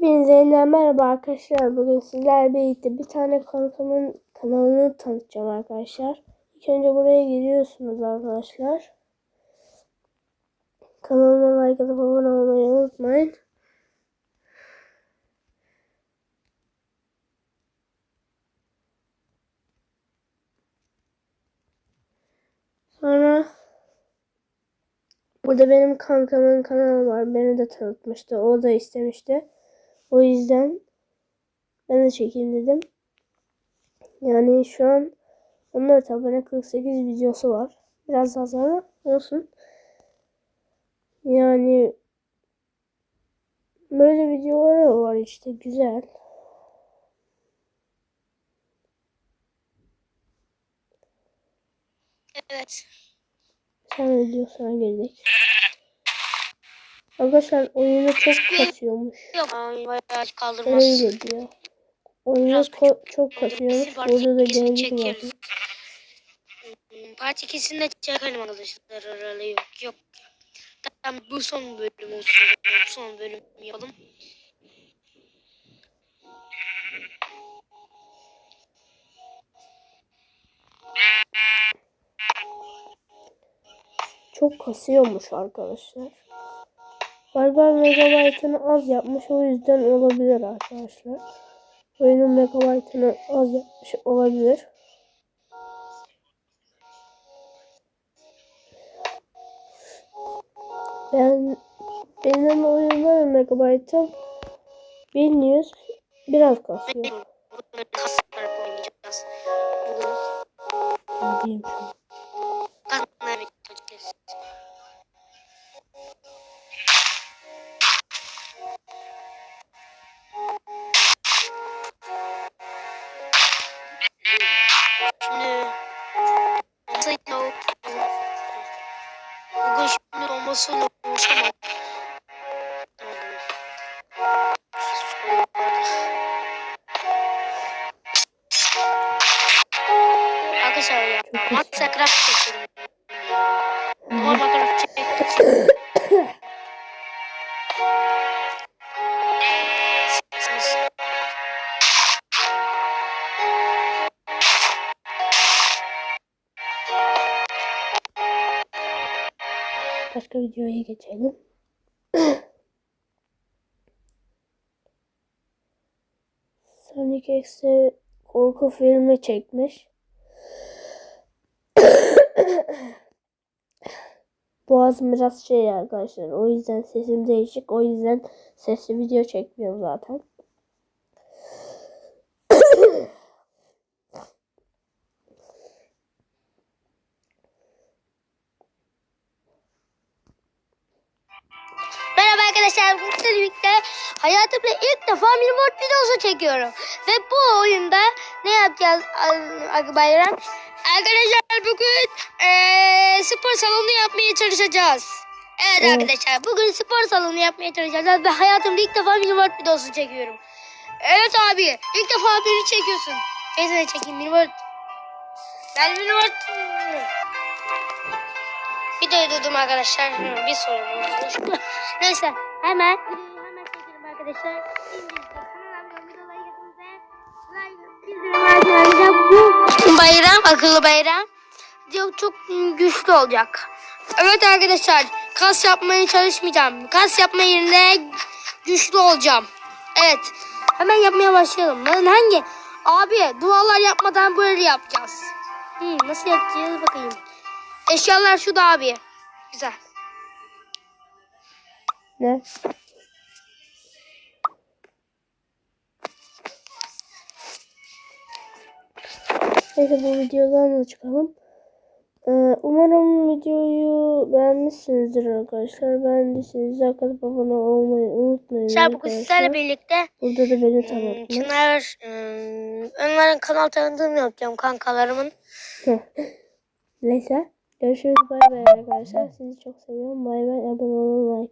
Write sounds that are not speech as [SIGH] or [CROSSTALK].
Hepinize yeniden merhaba arkadaşlar. Bugün sizlerle birlikte bir tane kankamın kanalını tanıtacağım arkadaşlar. İlk önce buraya giriyorsunuz arkadaşlar. Kanalıma like atıp abone olmayı unutmayın. Sonra burada benim kankamın kanalı var. Beni de tanıtmıştı. O da istemişti. O yüzden ben de çekeyim dedim. Yani şu an 14 abone 48 videosu var. Biraz daha sonra olsun. Yani böyle videoları var işte güzel. Evet. Sen videosuna girdik. Arkadaşlar oyunu çok kasıyormuş. Öyle diyor. Oyunu çok kasıyormuş. Burada da gördük var. Hmm, Part 2'sini de çekelim arkadaşlar. Aralığı yok. Yok. Tamam bu son bölüm olsun. Son bölüm yapalım. Çok kasıyormuş arkadaşlar. Galiba megabaytını az yapmış o yüzden olabilir arkadaşlar. Oyunun megabaytını az yapmış olabilir. Ben benim oyunların megabaytım 1100 biraz kasıyor. Bunu kasarak şimdi? nasıl yok? Bugün şimdi olmasıyla uğraşamam. Arkadaşlar ya. Minecraft çekiyorum. Minecraft çekiyorum. Başka videoya geçelim. [CLEARS THROAT] Sonic X'e korku filmi çekmiş. [CLEARS THROAT] Boğazım biraz şey arkadaşlar. O yüzden sesim değişik. O yüzden sesli video çekmiyorum zaten. Sizlerle birlikte hayatımda ilk defa Minimort videosu çekiyorum. Ve bu oyunda ne yapacağız Akı Bayram? Arkadaşlar bugün eee, spor salonu yapmaya çalışacağız. Evet, Evet. arkadaşlar bugün spor salonu yapmaya çalışacağız ve hayatımda ilk defa Minimort videosu çekiyorum. Evet abi ilk defa beni çekiyorsun. Neyse de çekeyim Minimort. Ben Minimort. Videoyu durdum arkadaşlar. Bir sorun olmuş. [LAUGHS] Neyse hemen videoyu çekelim arkadaşlar. Abone like. Bu bayram akıllı bayram. Video çok güçlü olacak. Evet arkadaşlar kas yapmaya çalışmayacağım. Kas yapma yerine güçlü olacağım. Evet. Hemen yapmaya başlayalım. Lan hangi? Abi dualar yapmadan böyle yapacağız. Hmm, nasıl yapacağız bakayım. Eşyalar şu da abi. Güzel. Ne? Neyse bu videodan da çıkalım. Ee, umarım videoyu beğenmişsinizdir arkadaşlar. Beğendiyseniz atıp abone olmayı unutmayın. Arkadaşlar bugün arkadaşlar. sizlerle birlikte Burada da beni hmm, tanıtmış. Çınar, hmm, onların kanal tanıtımını yapacağım kankalarımın. Neyse. Görüşürüz. Bay bay arkadaşlar. Sizi çok seviyorum. Bay bay. Abone olun. Like